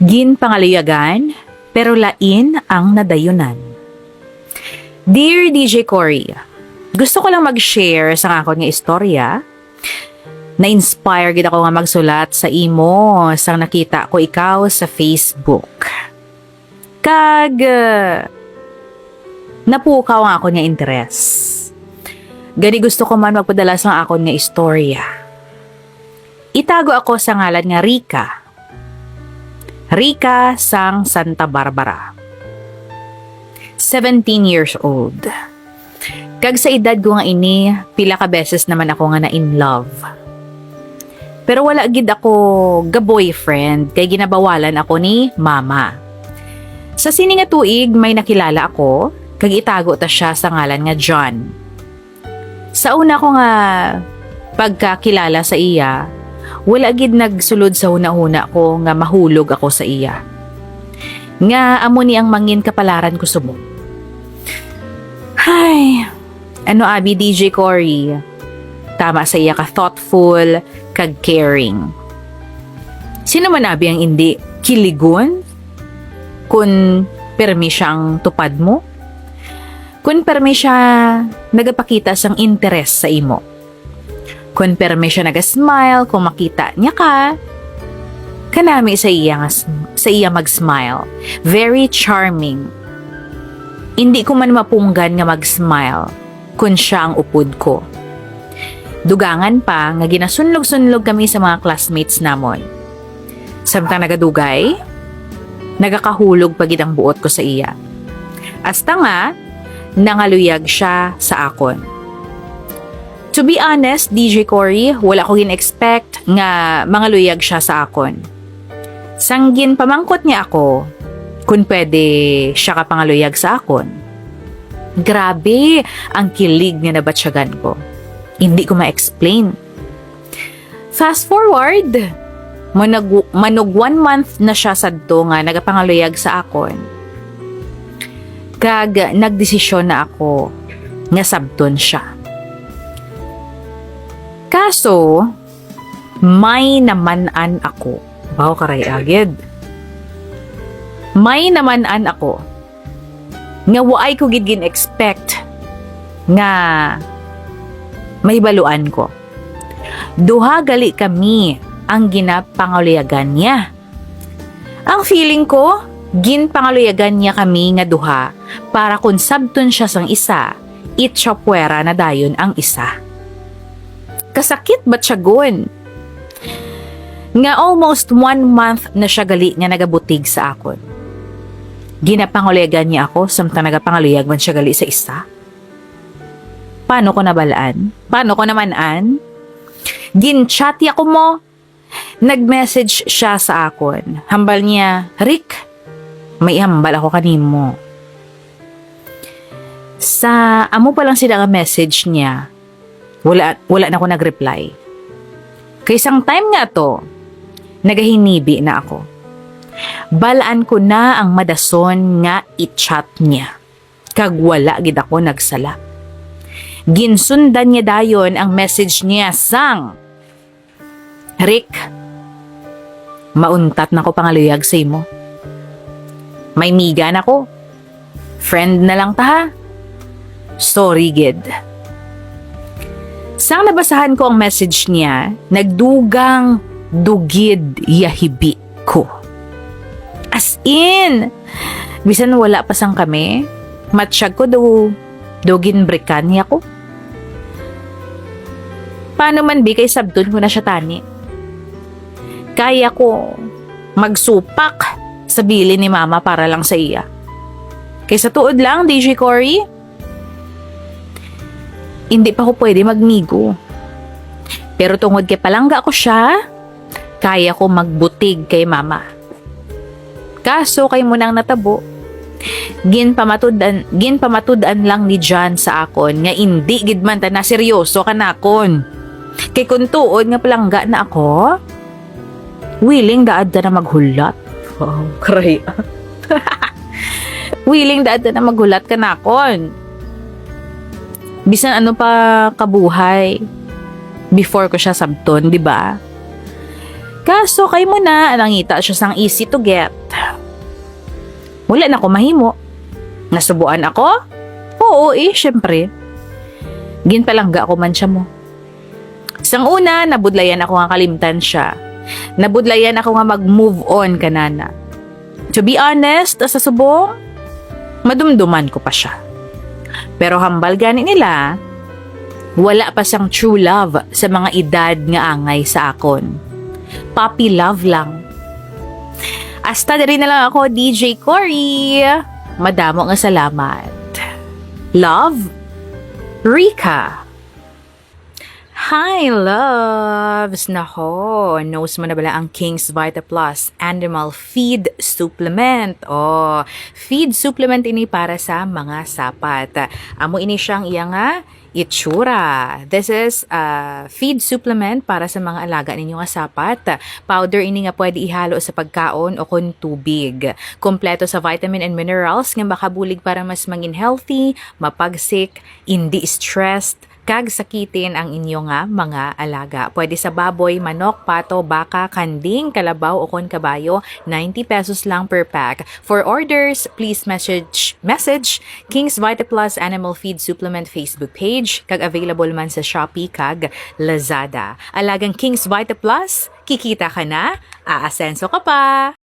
Gin pangalayagan, pero lain ang nadayunan. Dear DJ Cory, gusto ko lang mag-share sa ako nga istorya. Na-inspire gid ako nga magsulat sa imo sang nakita ko ikaw sa Facebook. Kag uh, napukaw ang ako nga interes. Gani gusto ko man magpadala sa akon nga istorya. Itago ako sa ngalan nga Rika. Rika sang Santa Barbara. 17 years old. Kag sa edad ko nga ini, pila ka beses naman ako nga na in love. Pero wala gid ako ga-boyfriend kay ginabawalan ako ni mama. Sa sini nga tuig may nakilala ako, kag itago ta siya sa ngalan nga John. Sa una ko nga pagkakilala sa iya, wala gid nagsulod sa una-una ko nga mahulog ako sa iya. Nga amo ni ang mangin kapalaran ko subok. Hay, ano abi DJ Cory? Tama sa iya ka thoughtful, kag caring. Sino man abi ang hindi kiligon? Kung permi siya ang tupad mo? Kung permi siya nagapakita sang interes sa imo? Kung permi siya naga-smile kung makita niya ka? Kanami sa iya, sa iya mag-smile. Very charming. Hindi ko man mapunggan nga mag-smile kung siya ang upod ko. Dugangan pa nga ginasunlog-sunlog kami sa mga classmates namon. Samtang nagadugay, nagakahulog pagid ang buot ko sa iya. Hasta nga, nangaluyag siya sa akon. To be honest, DJ Cory, wala ko gin-expect nga mangaluyag siya sa akon. Sanggin pamangkot niya ako kung pwede siya ka pangaluyag sa akon. Grabe ang kilig nga nabatsyagan ko. Hindi ko ma-explain. Fast forward, manug, manug one month na siya sadto nga nagapangaluyag sa akon. Kag nagdesisyon na ako nga sabton siya. Kaso, may namanan ako. Bao karay agad. May namanan ako. Nga waay ko gid gin expect nga may baluan ko. Duha gali kami ang ginapangaluyagan niya. Ang feeling ko, ginpangaluyagan niya kami nga duha para kung sabton siya sang isa, itsyapwera na dayon ang isa. Kasakit ba't siya gun? Nga almost one month na siya gali nga nagabutig sa akon. Ginapanguligan niya ako samtang nagapangaluyag man siya gali sa isa. Paano ko nabalaan? Paano ko namanan? Ginchat ako mo. Nag-message siya sa akon. Hambal niya, Rick, may hambal ako kanimo. Sa amo pa lang sila nga message niya, wala, wala na ako nag-reply. Kaysang time nga to, nagahinibi na ako. Balaan ko na ang madason nga i-chat niya. Kag wala gid ako nagsala. Ginsundan niya dayon ang message niya sang Rick, mauntat na ko pangaluyag sa imo. May miga na ko. Friend na lang ta ha. Sorry, gid. Sang nabasahan ko ang message niya, nagdugang dugid yahibi ko. As in, bisan wala pa sang kami, matsyag ko do, dugin brikan niya ko. Paano man bi kay sabdon ko na siya tani? Kaya ko magsupak sa bili ni mama para lang sa iya. Kaysa tuod lang, DJ Cory, hindi pa ko pwede magmigo. Pero tungod kay palangga ko siya, kaya ko magbutig kay mama. Kaso kay mo nang natabo. Gin pamatudan, gin pamatudan lang ni John sa akon nga hindi gid man ta na seryoso kanakon. Kay kun tuod nga palangga na ako, willing daad na maghulat. Wow, cray. willing daad na maghulat kanakon bisan ano pa kabuhay before ko siya sabton, di ba? Kaso kay mo na, nangita siya sang easy to get. Wala na ko mahimo. Nasubuan ako? Oo eh, syempre. Ginpalangga ako man siya mo. Sang una, nabudlayan ako nga kalimtan siya. Nabudlayan ako nga mag-move on kanana. To be honest, sa subong, madumduman ko pa siya. Pero hambal gani nila, wala pa siyang true love sa mga edad nga angay sa akon. Puppy love lang. Hasta na rin na lang ako, DJ Cory. Madamo nga salamat. Love, Rika. Hi, loves! Nako, knows mo na bala ang King's Vita Plus Animal Feed Supplement. Oh, feed supplement ini para sa mga sapat. Amo ini siyang iya nga itsura. This is a feed supplement para sa mga alaga ninyo nga sapat. Powder ini nga pwede ihalo sa pagkaon o kun tubig. Kompleto sa vitamin and minerals nga makabulig para mas mangin healthy, mapagsik, hindi stressed, kag sakitin ang inyo mga alaga. Pwede sa baboy, manok, pato, baka, kanding, kalabaw o kon kabayo, 90 pesos lang per pack. For orders, please message message King's Vita Plus Animal Feed Supplement Facebook page kag available man sa Shopee kag Lazada. Alagang King's Vita Plus, kikita ka na, aasenso ka pa.